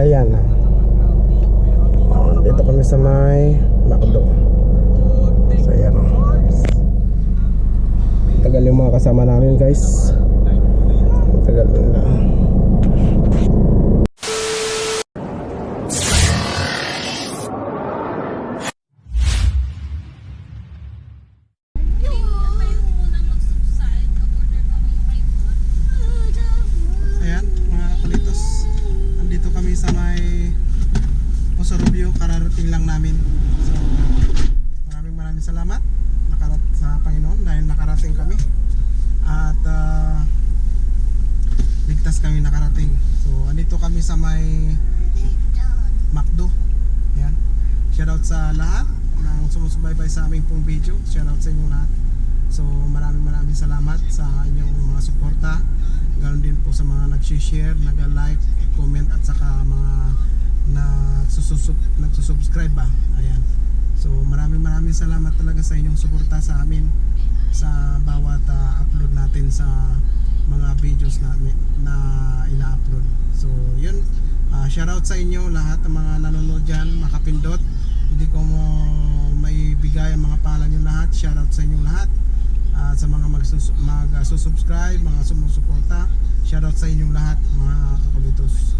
Ayan na. Dito kami sa may Macdo. So ayan o. Tagal yung mga kasama namin guys. Osorobio, kararating lang namin. So, maraming maraming salamat nakarat sa Panginoon dahil nakarating kami. At ah, ligtas kami nakarating. So, andito kami sa may Macdo. Ayan. Shoutout sa lahat ng sumusubaybay sa aming pong video. Shoutout sa inyong lahat. So maraming maraming salamat sa inyong mga suporta. Ganon din po sa mga nag-share, nag-like, comment at saka mga nagsusubscribe ba. Ayan. So maraming maraming salamat talaga sa inyong suporta sa amin sa bawat ah, upload natin sa mga videos na, na ina-upload. So yun, Ah, shoutout sa inyo lahat ng mga nanonood dyan, makapindot. Hindi ko mo may bigay ang mga pangalan nyo lahat. Shoutout sa inyo lahat. At sa mga magsus mag uh, mga sumusuporta. Shoutout sa inyong lahat, mga kakulitos.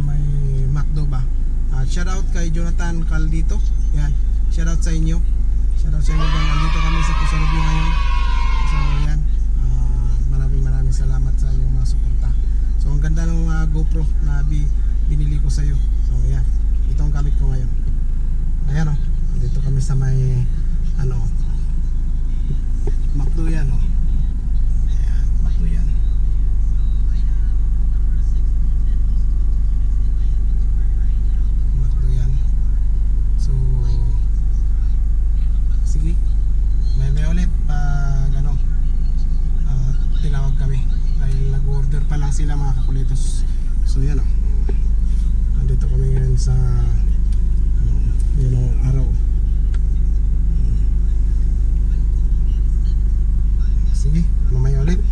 May Macdo ba. At shoutout kay Jonathan Caldito. Yan. Shoutout sa inyo. Shoutout sa inyo bang andito kami sa Pusorobio ngayon. So yan, Ah, maraming maraming salamat sa inyong mga suporta. So ang ganda ng ah, GoPro na bi binili ko sa iyo. So yan, ito ang gamit ko ngayon. Ayan o, dito kami sa may ano, Macdo yan o. Ayan, Macdo yan. Macdo yan. So, sige, may may ulit pag ano ah, tinawag kami dahil nag-order pa lang sila mga kakulitos so yan o nandito kami ngayon sa ano, yun ang araw sige mamaya ulit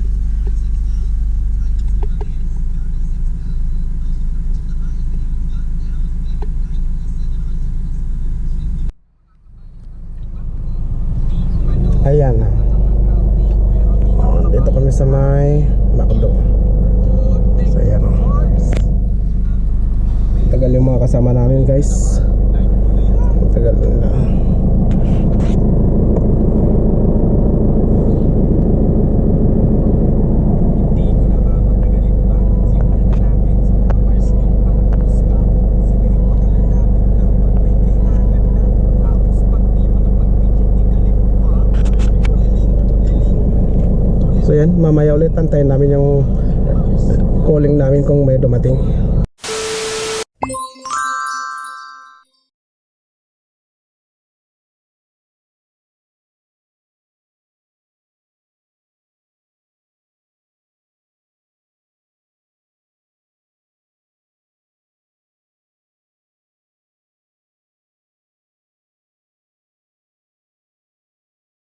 Ayan na. Dito kami sa may Macdo. Ayan o. Tagal yung mga kasama namin guys. Tagal na. So yan, mamaya ulit antayin namin yung calling namin kung may dumating.